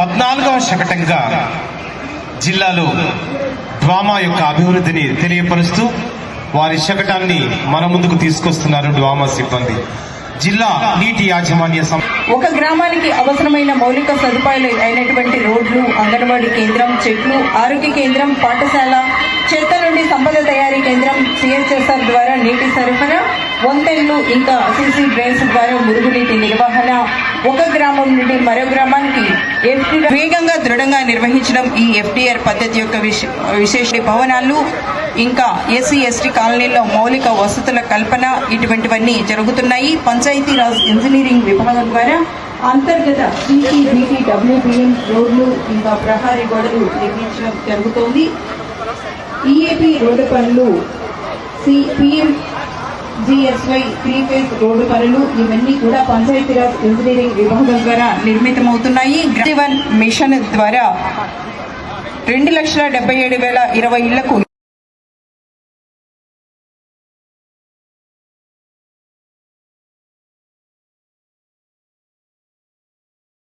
పద్నాలుగవ శకటంగా జిల్లాలో డ్వామా యొక్క అభివృద్ధిని తెలియపరుస్తూ వారి శకటాన్ని మన ముందుకు తీసుకొస్తున్నారు డ్వామా సిబ్బంది. జిల్లా నీటి యాజమాన్య సం ఒక గ్రామానికి అవసరమైన మౌలిక సదుపాయాలు అయినటువంటి రోడ్లు అంగన్వాడీ కేంద్రం చెట్లు ఆరోగ్య కేంద్రం పాఠశాల చెత్త నుండి సంపద తయారీ కేంద్రం సిహెచ్ఎస్ఆర్ ద్వారా నీటి సరఫరా వంతెన్లు ఇంకా సిసి డ్రైన్స్ ద్వారా మురుగునీటి నిర్వహణ గ్రామం నుండి మరో గ్రామానికి వేగంగా దృఢంగా నిర్వహించడం ఈ ఎఫ్డిఆర్ పద్ధతి యొక్క విశేష భవనాలు ఇంకా ఎస్సీ ఎస్టీ కాలనీలో మౌలిక వసతుల కల్పన ఇటువంటివన్నీ జరుగుతున్నాయి. పంచాయతీరాజ్ ఇంజనీరింగ్ విభాగం ద్వారా అంతర్గత సిసి బీటీ డబ్ల్యూబీఎం రోడ్లు ఇంకా ప్రహారీ గోడలు నిర్మించడం జరుగుతోంది. ఈఏపీ రోడ్డు పనులు CPM GSY three phase road పనులు ఇవన్నీ కూడా పంచాయతీరాజ్ ఇంజనీరింగ్ విభాగం ద్వారా నిర్మితమవుతున్నాయి. జీవన్ మిషన్ ద్వారా రెండు లక్షల డెబ్బై ఏడు వేల ఇరవై ఇళ్ళకు